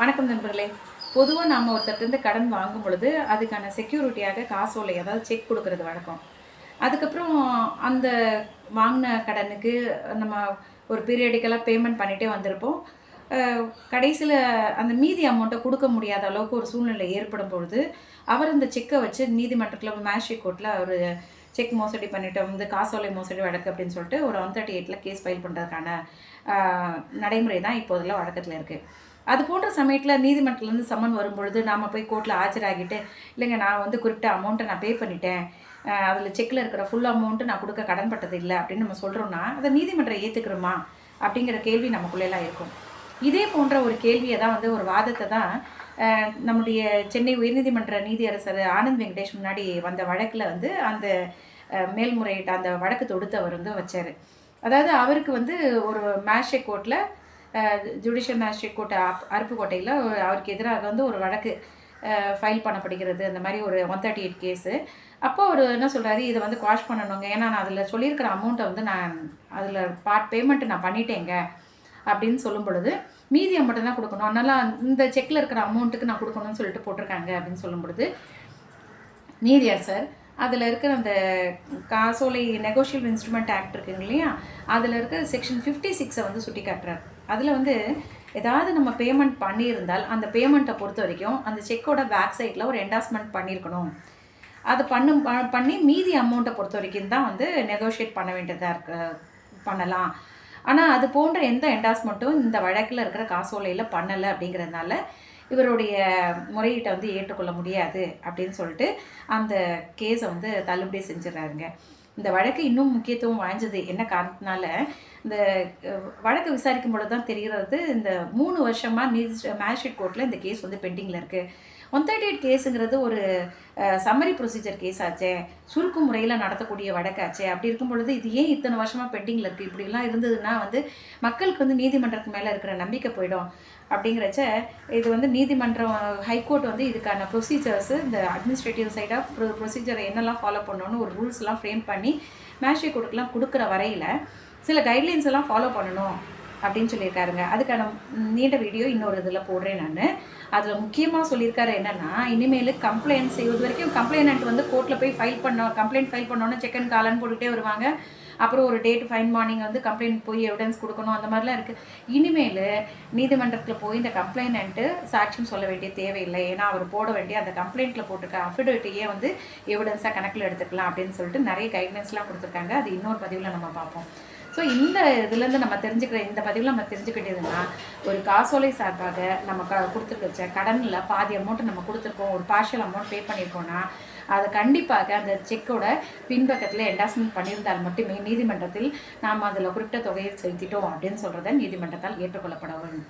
வணக்கம் நண்பர்களே. பொதுவாக நாம் ஒருத்தர்கிட்ட கடன் வாங்கும் பொழுது அதுக்கான செக்யூரிட்டியாக காசோலை அதாவது செக் கொடுக்கறது வழக்கம். அதுக்கப்புறம் அந்த வாங்கின கடனுக்கு நம்ம ஒரு பீரியடிக்கலாக பேமெண்ட் பண்ணிகிட்டே வந்திருப்போம். கடைசியில் அந்த மீதி அமௌண்ட்டை கொடுக்க முடியாத அளவுக்கு ஒரு சூழ்நிலை ஏற்படும் பொழுது அவர் அந்த செக்கை வச்சு நீதிமன்றத்தில் மேஷிக் கோர்ட்டில் அவர் செக் மோசடி பண்ணிட்டோம் வந்து காசோலை மோசடி வழக்கு அப்படின்னு சொல்லிட்டு ஒரு ஒன் தேர்ட்டி எயிட்டில் கேஸ் ஃபைல் பண்ணுறதுக்கான நடைமுறை தான் இப்போதெல்லாம் வழக்கத்தில் இருக்குது அது போன்ற சமயத்தில் நீதிமன்றத்துலேருந்து சம்மன் வரும்பொழுது நாம் போய் கோர்ட்டில் ஆஜராகிட்டு இல்லைங்க நான் வந்து குறிப்பிட்ட அமௌண்ட்டை நான் பே பண்ணிட்டேன். அதில் செக்கில் இருக்கிற ஃபுல் அமௌண்ட்டு நான் கொடுக்க கடன்பட்டது இல்லை அப்படின்னு நம்ம சொல்கிறோன்னா அதை நீதிமன்றம் ஏற்றுக்கிறோமா அப்படிங்கிற கேள்வி நமக்குள்ளெல்லாம் இருக்கும். இதே போன்ற ஒரு கேள்வியை தான் வந்து ஒரு வாதத்தை தான் நம்முடைய சென்னை உயர்நீதிமன்ற நீதியரசர் ஆனந்த் வெங்கடேஷ் முன்னாடி வந்த வழக்கில் வந்து அந்த மேல்முறையீட்டு அந்த வழக்கு தொடுத்தவர் வந்து வச்சார். அதாவது அவருக்கு வந்து ஒரு மேஷே கோர்ட்டில் ஜுடிஷியல் மேஜிஸ்ட்ரேட் கோட்டை அருப்புக்கோட்டையில் அவருக்கு எதிராக வந்து ஒரு வழக்கு ஃபைல் பண்ணப்படுகிறது. அந்த மாதிரி ஒரு ஒன் தேர்ட்டி எயிட் கேஸு. அப்போ அவர் என்ன சொல்கிறாரு இதை வந்து குவாஷ் பண்ணணுங்க. ஏன்னா நான் அதில் சொல்லியிருக்கிற அமௌண்ட்டை வந்து நான் அதில் பார்ட் பேமெண்ட்டு நான் பண்ணிட்டேங்க அப்படின்னு சொல்லும் பொழுது மீதி அமௌண்ட்டை தான் கொடுக்கணும். அதனால் இந்த செக்கில் இருக்கிற அமௌண்ட்டுக்கு நான் கொடுக்கணும்னு சொல்லிட்டு போட்டிருக்காங்க அப்படின்னு சொல்லும் பொழுது நீதியார் சார் அதில் இருக்கிற அந்த காசோலை நெகோஷியல் இன்ஸ்ட்ருமெண்ட் ஆக்ட் இருக்குங்க இல்லையா? அதில் இருக்கிற செக்ஷன் ஃபிஃப்டி சிக்ஸை வந்து சுட்டி காட்டுறாரு. அதில் வந்து ஏதாவது நம்ம பேமெண்ட் பண்ணியிருந்தால் அந்த பேமெண்ட்டை பொறுத்த வரைக்கும் அந்த செக்கோட பேக் சைடில் ஒரு என்டாஸ்மெண்ட் பண்ணியிருக்கணும். அது பண்ணும் பண்ணி மீதி அமௌண்ட்டை பொறுத்த வரைக்கும் தான் வந்து நெகோஷியேட் பண்ண வேண்டியதாக இருக்க பண்ணலாம். ஆனால் அது போன்ற எந்த என்டாஸ்மெண்ட்டும் இந்த வழக்கில் இருக்கிற காசோலையில் பண்ணலை அப்படிங்கிறதுனால இவருடைய முறையீட்டை வந்து ஏற்றுக்கொள்ள முடியாது அப்படின்னு சொல்லிட்டு அந்த கேஸை வந்து தள்ளுபடி செஞ்சிடறாருங்க. இந்த வழக்கு இன்னும் முக்கியத்துவம் வாய்ஞ்சது. என்ன காரணத்தினால? இந்த வழக்கு விசாரிக்கும் பொழுது தான் தெரிகிறது இந்த மூணு வருஷமாக நீதி மேஜிஸ்ட்ரேட் கோர்ட்டில் இந்த கேஸ் வந்து பெண்டிங்கில் இருக்குது ஒன் தேர்ட்டி எயிட் கேஸுங்கிறது ஒரு சம்மரி ப்ரொசீஜர் கேஸ் ஆச்சே சுருக்கு முறையில் நடத்தக்கூடிய வழக்காச்சே. அப்படி இருக்கும் பொழுது இது ஏன் இத்தனை வருஷமாக பெண்டிங்கில் இருக்குது இப்படிலாம் இருந்ததுன்னா வந்து மக்களுக்கு வந்து நீதிமன்றத்துக்கு மேலே இருக்கிற நம்பிக்கை போயிடும். அப்படிங்கிறச்ச இது வந்து நீதிமன்றம் ஹைகோர்ட் வந்து இதுக்கான ப்ரொசீஜர்ஸு இந்த அட்மினிஸ்ட்ரேட்டிவ் சைடாக ப்ரொ ப்ரொசீஜரை என்னெல்லாம் ஃபாலோ பண்ணணும்னு ஒரு ரூல்ஸ்லாம் ஃப்ரேம் பண்ணி மேஷை கொடுக்கலாம் கொடுக்குற வரையில் சில கைட்லைன்ஸ் எல்லாம் ஃபாலோ பண்ணணும். அப்படின்னு சொல்லியிருக்காருங்க. அதுக்கான நீண்ட வீடியோ இன்னொரு இதில் போடுறேன் நான். அதில் முக்கியமாக சொல்லியிருக்காரு என்னென்னா இனிமேல் கம்ப்ளைண்ட் செய்வது வரைக்கும் கம்ப்ளைண்ட் வந்து கோர்ட்டில் போய் ஃபைல் பண்ணோம் கம்ப்ளைண்ட் ஃபைல் பண்ணோன்னே செக் அண்ட் காலன்னு போட்டுகிட்டே வருவாங்க. அப்புறம் ஒரு டேட் ஃபைன் மார்னிங் வந்து கம்ப்ளைண்ட் போய் எவிடன்ஸ் கொடுக்கணும் அந்த மாதிரிலாம் இருக்குது இனிமேல் நீதிமன்றத்தில் போய் இந்த கம்ப்ளைண்ட்டு சாட்சியம் சொல்ல வேண்டிய தேவையில்லை. ஏன்னா அவர் போட வேண்டிய அந்த கம்ப்ளைண்ட்டில் போட்டிருக்க அஃபிடவிட்டையே வந்து எவிடன்ஸாக கணக்கில் எடுத்துக்கலாம் அப்படின்னு சொல்லிட்டு நிறைய கைட்லைன்ஸ்லாம் கொடுத்துருக்காங்க. அது இன்னொரு பதிவில் நம்ம பார்ப்போம். ஸோ இந்த இதுலேருந்து நம்ம தெரிஞ்சுக்கிற இந்த பதிவில் நம்ம தெரிஞ்சுக்கிட்டதுன்னா ஒரு காசோலை சார்பாக நம்ம க கொடுத்துருக்க கடனில் பாதி அமௌண்ட் நம்ம கொடுத்துருக்கோம். ஒரு பார்ஷியல் அமௌண்ட் பே பண்ணியிருக்கோம்னா அதை கண்டிப்பாக அந்த செக்கோட பின்பக்கத்தில் என்டாஸ்மெண்ட் பண்ணியிருந்தால் மட்டுமே நீதிமன்றத்தில் நாம் அதில் குறிப்பிட்ட தொகையை செலுத்திட்டோம் அப்படின்னு சொல்கிறத நீதிமன்றத்தால் ஏற்றுக்கொள்ளப்பட வேண்டும்